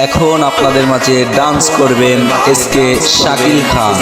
এখন আপনাদের মাঝে ডান্স করবেন এস কে শাকিল খান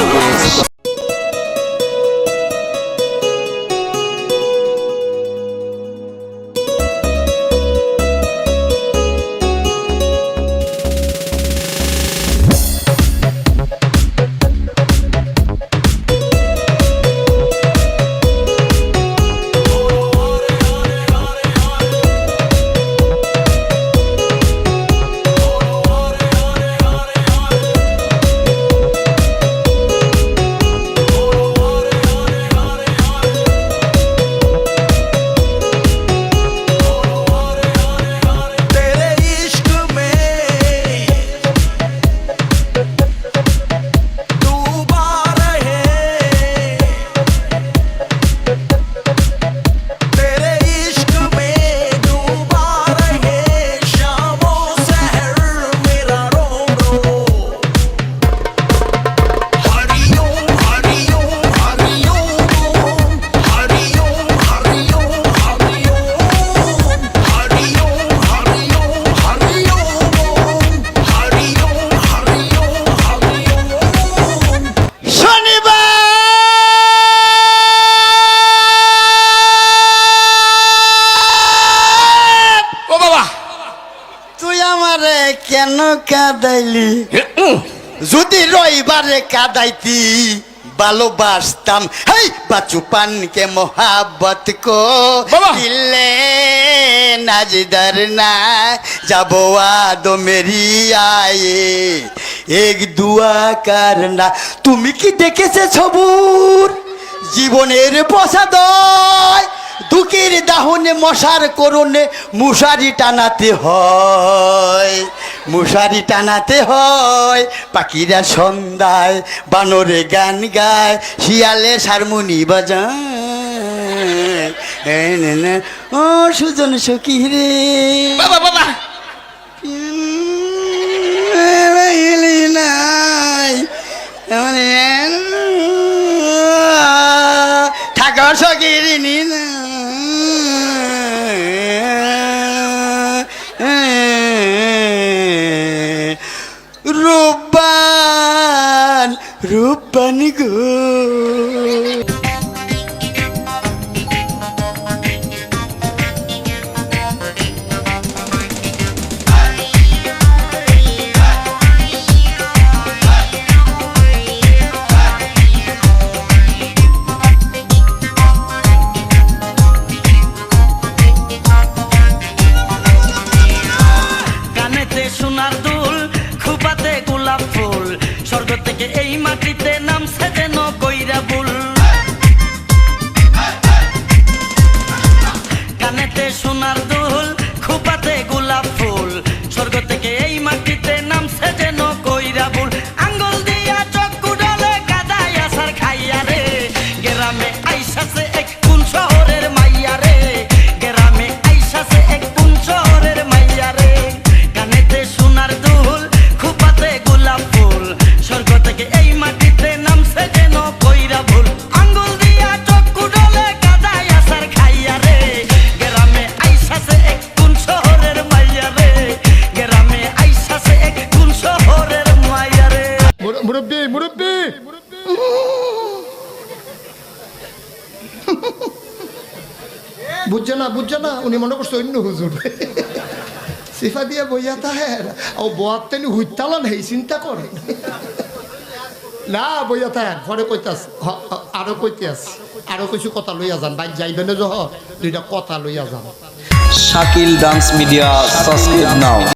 আমারে কেন কাদাইলি? যদি রবিবারে কাদাইতি ভালোবাসতাম। হেই বাচুপান কে মোহাবত কো! দিলে নাজদার না যাব আদো মেরি আয়ে এক দুয়া কারনা তুমি কি দেখেছে সবুর? জীবনের বসাদয় দুঃখের দাহনে মশার করণে মুশারি টানাতে হয় মুশারি টানাতে হয়। পাখিরা সন্ধ্যায় বানরে গান গায় শিয়ালে হারমোনি বাজায়। নে নে, ও সুজন সখী রে। বাবা বাবা। নাই ঠাকুর সকিরিনি রূপবান রূপবান গো। সোনার দুল খুপাতে গোলাপ ফুল স্বর্গ থেকে বুঝছে না বুঝছে না? উনি মনে করছে অন্য হুজুর। সিফা দিয়ে বইয়া তাহের। ও বোয়ার তেনি হুইতালান হেই, চিন্তা করে। না, বইয়া তাহের পরে কইতাস হ- আরও আরও কইতাস আরও কিছু কথা লইয়া যান বাইক যাইবেন জহ দুইটা কথা লইয়া যান। শাকিল ডান্স মিডিয়া সাবস্ক্রাইব নাও